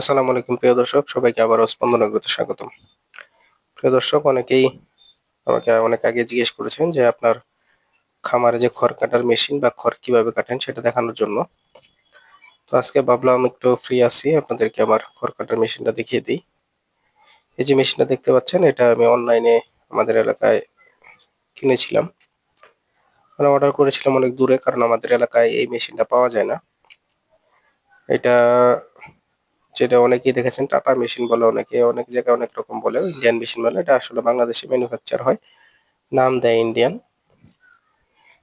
আসসালামু আলাইকুম, প্রিয় দর্শক। সবাইকে আবার স্পন্দন আগ্রত স্বাগতম। প্রিয় দর্শক, অনেকেই আমাকে অনেক আগে জিজ্ঞেস করেছেন যে আপনার খামারে যে খড় কাটার মেশিন বা খড় কীভাবে কাটেন সেটা দেখানোর জন্য। তো আজকে ভাবলাম একটু ফ্রি আছি, আপনাদেরকে আমার খড় কাটার মেশিনটা দেখিয়ে দিই। এই যে মেশিনটা দেখতে পাচ্ছেন, এটা আমি অনলাইনে আমাদের এলাকায় কিনেছিলাম। মানে অর্ডার করেছিলাম অনেক দূরে, কারণ আমাদের এলাকায় এই মেশিনটা পাওয়া যায় না। এটা যেটা অনেকেই দেখেছেন টাটা মেশিন বলে অনেকে, অনেক জায়গায় অনেক রকম বলে ইন্ডিয়ান মেশিন বলে। এটা আসলে বাংলাদেশে ম্যানুফ্যাকচার হয়। নাম দেয় ইন্ডিয়ান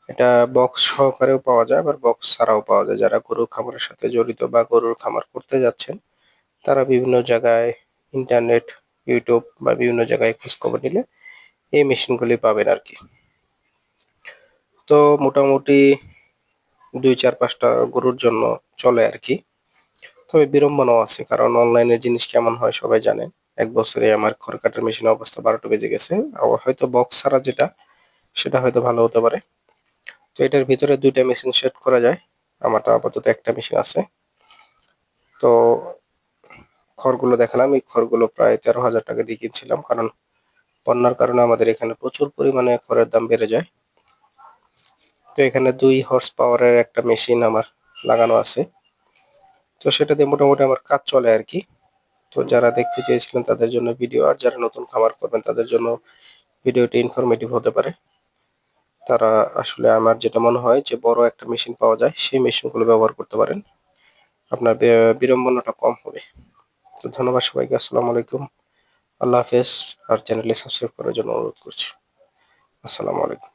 এটা বক্স সহকারেও পাওয়া যায়, আবার বক্স ছাড়াও পাওয়া যায়। যারা গরুর খামারের সাথে জড়িত বা গরুর খামার করতে যাচ্ছেন, তারা বিভিন্ন জায়গায় ইন্টারনেট ইউটিউব বা বিভিন্ন জায়গায় খোঁজখবর নিলে এই মেশিনগুলি পাবেন আর কি। তো মোটামুটি দুই চার পাঁচটা গরুর জন্য চলে আর কি। তবে বিড়ম্বনাও আছে, কারণ অনলাইনের জিনিস কেমন হয় সবাই জানেন এক বছরে আমার খড় কাটার মেশিনের অবস্থা বারোটা বেজে গেছে। আবার হয়তো বক্স ছাড়া যেটা, সেটা হয়তো ভালো হতে পারে। তো এটার ভিতরে দুইটা মেশিন সেট করা যায়। আমারটা আপাতত একটা মেশিন আছে। তো খড়গুলো দেখালাম। এই খড়গুলো প্রায় তেরো হাজার টাকা দিয়ে কিনছিলাম, কারণ বন্যার কারণে আমাদের এখানে প্রচুর পরিমাণে খড়ের দাম বেড়ে যায়। তো এখানে দুই হর্স পাওয়ারের একটা মেশিন আমার লাগানো আছে। তো সেটা দিয়ে মোটামুটি আমার কাজ চলে আর কি তো যারা দেখতে চেয়েছিলেন তাদের জন্য ভিডিও আর যারা নতুন খামার করবেন তাদের জন্য ভিডিওটি ইনফরমেটিভ হতে পারে। তারা আসলে আমার যেটা মনে হয় যে বড় একটা মেশিন পাওয়া যায়, সেই মেশিনগুলো ব্যবহার করতে পারেন। আপনার বিড়ম্বনাটা কম হবে। তো ধন্যবাদ সবাইকে, আসসালামু আলাইকুম। আল্লাহ হাফেজ, আর চ্যানেলটি সাবস্ক্রাইব করার জন্য অনুরোধ করছি। আসসালামু আলাইকুম।